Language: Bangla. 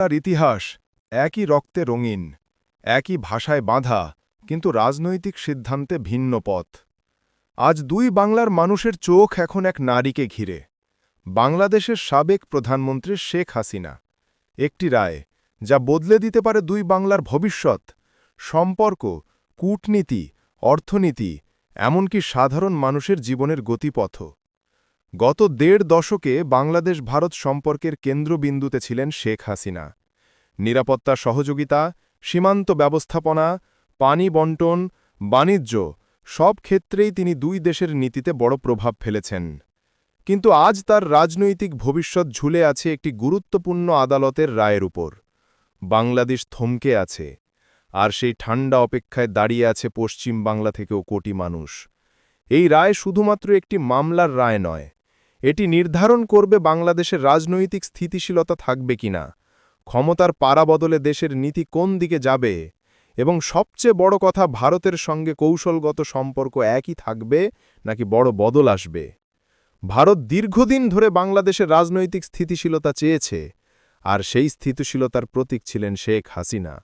তার ইতিহাস একই রক্তে রঙিন, একই ভাষায় বাঁধা, কিন্তু রাজনৈতিক সিদ্ধান্তে ভিন্ন পথ। আজ দুই বাংলার মানুষের চোখ এখন এক নারীকে ঘিরে। বাংলাদেশের সাবেক প্রধানমন্ত্রী শেখ হাসিনা। একটি রায় যা বদলে দিতে পারে দুই বাংলার ভবিষ্যৎ, সম্পর্ক, কূটনীতি, অর্থনীতি, এমনকি সাধারণ মানুষের জীবনের গতিপথ গত দেড় দশকে বাংলাদেশ ভারত সম্পর্কের কেন্দ্রবিন্দুতে ছিলেন শেখ হাসিনা। নিরাপত্তা সহযোগিতা, সীমান্ত ব্যবস্থাপনা, পানি বন্টন, বাণিজ্য সব ক্ষেত্রেই তিনি দুই দেশের নীতিতে বড় প্রভাব ফেলেছেন। কিন্তু আজ তার রাজনৈতিক ভবিষ্যৎ ঝুলে আছে একটি গুরুত্বপূর্ণ আদালতের রায়ের উপর। বাংলাদেশ থমকে আছে, আর সেই ঠান্ডা অপেক্ষায় দাঁড়িয়ে আছে পশ্চিম বাংলা থেকেও কোটি মানুষ। এই রায় শুধুমাত্র একটি মামলার রায় নয় এটি নির্ধারণ করবে বাংলাদেশের রাজনৈতিক স্থিতিশীলতা থাকবে কিনা ক্ষমতার পারাবদলে দেশের নীতি কোন দিকে যাবে, এবং সবচেয়ে বড় কথা ভারতের সঙ্গে কৌশলগত সম্পর্ক একই থাকবে নাকি বড় বদল আসবে। ভারত দীর্ঘদিন ধরে বাংলাদেশের রাজনৈতিক স্থিতিশীলতা চেয়েছে, আর সেই স্থিতিশীলতার প্রতীক ছিলেন শেখ হাসিনা।